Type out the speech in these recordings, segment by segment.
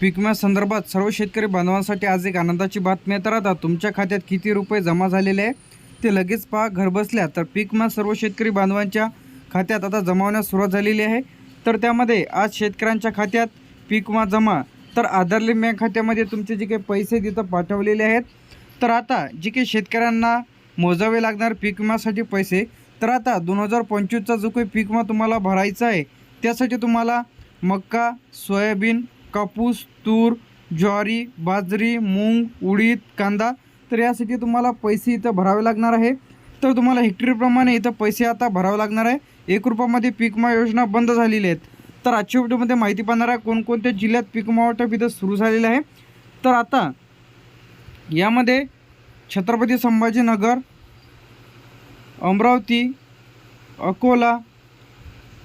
पीक संदर्भात सर्व शेतकरी बांधवांसाठी आज एक आनंदाची बातमी आहे. तर आता तुमच्या खात्यात किती रुपये जमा झालेले आहे ते लगेच पहा. घरबसल्या तर पीक विमा सर्व शेतकरी बांधवांच्या खात्यात आता जमा होण्यास सुरुवात झालेली आहे. तर त्यामध्ये आज शेतकऱ्यांच्या खात्यात पीक विमा जमा. तर आधार बँक खात्यामध्ये तुमचे जे काही पैसे तिथं पाठवलेले आहेत. तर आता जे काही शेतकऱ्यांना मोजावे लागणार पीक विम्यासाठी पैसे तर आता दोन हजार पंचवीसचा जो काही पीक विमा तुम्हाला भरायचा आहे त्यासाठी तुम्हाला मक्का सोयाबीन कापूस तूर ज्वारी बाजरी मूग उडीद कांदा. तर यासाठी तुम्हाला पैसे इथं भरावे लागणार आहे. तर तुम्हाला हेक्टरीप्रमाणे इथं पैसे आता भरावे लागणार आहे. एक रुपयामध्ये पीक विमा योजना बंद झालेली आहेत. तर आजच्या व्हिडिओमध्ये माहिती पाहणार आहे कोणकोणत्या जिल्ह्यात पीक वाटप इथं सुरू झालेलं आहे. तर आता यामध्ये छत्रपती संभाजीनगर अमरावती अकोला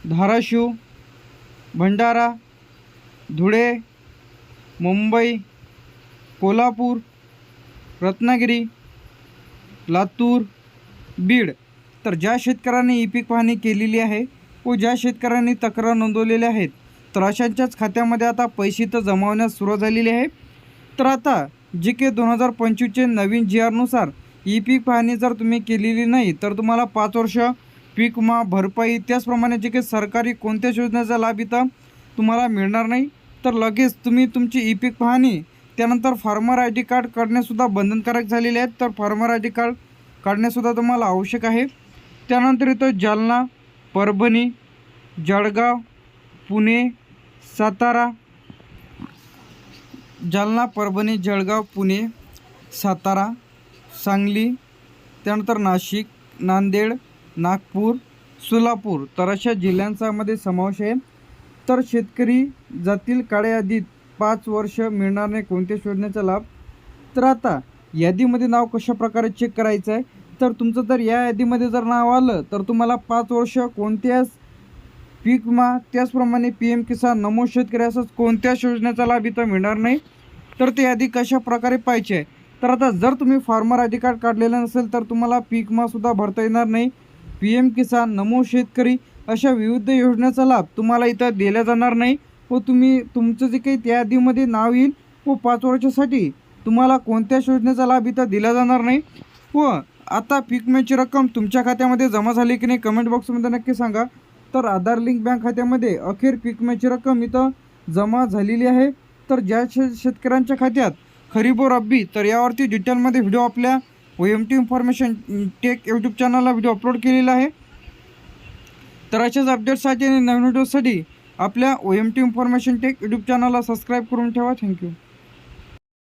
धाराशिव भंडारा धुळे मुंबई कोल्हापूर रत्नागिरी लातूर बीड. तर ज्या शेतकऱ्यांनी ई पीक पाहणी केलेली आहे व ज्या शेतकऱ्यांनी तक्रार नोंदवलेल्या आहेत तर अशांच्याच खात्यामध्ये आता पैसे तर जमावण्यास सुरुवात झालेली आहे. तर आता जी के दोन हजार पंचवीसचे नवीन जी आरनुसार ई पीक पाहणी जर तुम्ही केलेली नाही तर तुम्हाला पाच वर्ष पीक विमा भरपाई त्याचप्रमाणे जे काही सरकारी कोणत्याच योजनेचा लाभ इथं तुम्हाला मिळणार नाही. तर लगेच तुम्ही तुमची ई पीक पाहणी त्यानंतर फार्मर आय डी कार्ड काढणेसुद्धा बंधनकारक झालेले आहेत. तर फार्मर आय डी कार्ड काढणेसुद्धा तुम्हाला आवश्यक आहे. त्यानंतर इथं जालना परभणी जळगाव पुणे सातारा जालना परभणी जळगाव पुणे सातारा सांगली त्यानंतर नाशिक नांदेड नागपूर सोलापूर. तर अशा जिल्ह्यांचामध्ये समावेश आहे. तर शेतकरी जातील काळ्या यादीत पाच वर्ष मिळणार नाही कोणत्याच योजनेचा लाभ? तर आता यादीमध्ये नाव कशा प्रकारे चेक करायचं आहे तर तुमचं जर या यादीमध्ये जर नाव आलं तर तुम्हाला पाच वर्ष कोणत्याच पीक विमा त्याचप्रमाणे पी एम किसान नमो शेतकरी असंच कोणत्याच योजनेचा लाभ इथं मिळणार नाही. तर ते यादी कशा प्रकारे पाहिजे? आहे तर आता जर तुम्ही फार्मर आय डी कार्ड काढलेलं नसेल तर तुम्हाला पीक विमासुद्धा भरता येणार नाही. पी एम किसान नमो शेतकरी अशा विविध योजनेचा लाभ तुम्हाला इथं दिला जाणार नाही. व तुम्ही तुमचं जे काही त्या यादीमध्ये नाव येईल व पाच वर्षासाठी तुम्हाला कोणत्याच योजनेचा लाभ इथं दिला जाणार नाही. व आता पीक विम्याची रक्कम तुमच्या खात्यामध्ये जमा झाली की नाही कमेंट बॉक्समध्ये नक्की सांगा. तर आधार लिंक बँक खात्यामध्ये अखेर पीक विम्याची रक्कम इथं जमा झालेली आहे. तर ज्या शे शेतकऱ्यांच्या खात्यात खरीब व रब्बी तर यावरती डिटेलमध्ये व्हिडिओ आपल्या O M T information tech YouTube चॅनलला व्हिडिओ अपलोड केलेला आहे. तर अशाच अपडेट्ससाठी आणि नवीन व्हिडिओसाठी आपल्या O M T information take YouTube चॅनलला सबस्क्राईब करून ठेवा. Thank you